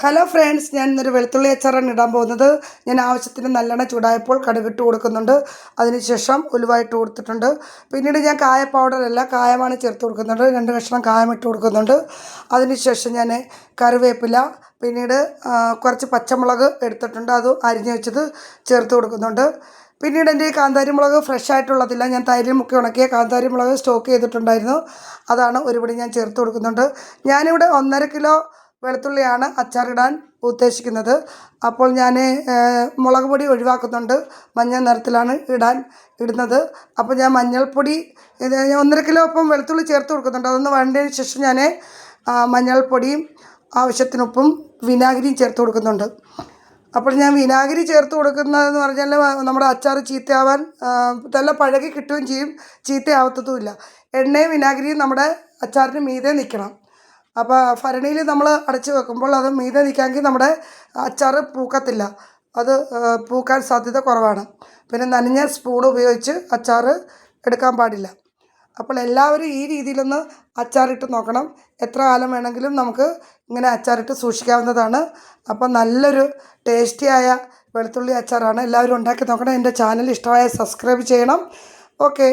Hello friends ഞാൻ ഇന്നൊരു വെളുത്തുള്ളി അച്ചാറാണ് ഇടാൻ പോകുന്നത്. ഞാൻ ആവശ്യത്തിന് നല്ലെണ്ണ ചൂടായപ്പോൾ കടുകിട്ട് കൊടുക്കുന്നുണ്ട്. അതിനുശേഷം ഉലുവായിട്ട് കൊടുത്തിട്ടുണ്ട്. പിന്നീട് ഞാൻ കായ പൗഡറല്ല കായമാണ് ചേർത്ത് കൊടുക്കുന്നുണ്ട് രണ്ട് കഷ്ണം കായം ഇട്ട് കൊടുക്കുന്നുണ്ട്. അതിനുശേഷം ഞാൻ കറിവേപ്പില പിന്നീട് കുറച്ച് പച്ചമുളക് എടുത്തിട്ടുണ്ട്. അത് അരിഞ്ഞു വെച്ചത് ചേർത്ത് കൊടുക്കുന്നുണ്ട്. പിന്നീട് എന്റെ ഈ കാന്താരി മുളക് ഫ്രഷ് ആയിട്ടുള്ളതില്ല. ഞാൻ തൈരിൽ മുക്കി ഉണക്കിയ കാന്താരി മുളക് സ്റ്റോക്ക് ചെയ്തിട്ടുണ്ടായിരുന്നു. അതാണ് ഒരുപടി ഞാൻ ചേർത്ത് കൊടുക്കുന്നുണ്ട്. ഞാനിവിടെ ഒന്നര കിലോ വെളുത്തുള്ളിയാണ് അച്ചാറിടാൻ ഉദ്ദേശിക്കുന്നത്. അപ്പോൾ ഞാൻ മുളക് പൊടി ഒഴിവാക്കുന്നുണ്ട്. മഞ്ഞ നിറത്തിലാണ് ഇടാൻ ഇടുന്നത്. അപ്പോൾ ഞാൻ മഞ്ഞൾപ്പൊടി ഒന്നര കിലോ ഒപ്പം വെളുത്തുള്ളി ചേർത്ത് കൊടുക്കുന്നുണ്ട്. അതൊന്ന് വേണ്ടതിന് ശേഷം ഞാൻ മഞ്ഞൾപ്പൊടിയും ആവശ്യത്തിനൊപ്പം വിനാഗിരിയും ചേർത്ത് കൊടുക്കുന്നുണ്ട്. അപ്പോൾ ഞാൻ വിനാഗിരി ചേർത്ത് കൊടുക്കുന്നതെന്ന് പറഞ്ഞാൽ നമ്മുടെ അച്ചാർ ചീത്തയാവാൻ നല്ല പഴകി കിട്ടുകയും ചെയ്യും. ചീത്തയാവത്തതുമില്ല. എണ്ണയും വിനാഗിരിയും നമ്മുടെ അച്ചാറിന് മീതെ നിൽക്കണം അപ്പോൾ ഭരണിയിൽ നമ്മൾ അടച്ചു വെക്കുമ്പോൾ അത് മീതെ നിൽക്കാമെങ്കിൽ നമ്മുടെ അച്ചാർ പൂക്കത്തില്ല. അത് പൂക്കാൻ സാധ്യത കുറവാണ്. പിന്നെ നനഞ്ഞ സ്പൂൺ ഉപയോഗിച്ച് അച്ചാർ എടുക്കാൻ പാടില്ല. അപ്പോൾ എല്ലാവരും ഈ രീതിയിലൊന്ന് അച്ചാറിട്ട് നോക്കണം. എത്ര കാലം വേണമെങ്കിലും നമുക്ക് ഇങ്ങനെ അച്ചാറിട്ട് സൂക്ഷിക്കാവുന്നതാണ്. അപ്പോൾ നല്ലൊരു ടേസ്റ്റിയായ വെളുത്തുള്ളി അച്ചാറാണ് എല്ലാവരും ഉണ്ടാക്കി നോക്കണം. എന്റെ ചാനൽ ഇഷ്ടമായ സബ്സ്ക്രൈബ് ചെയ്യണം. ഓക്കെ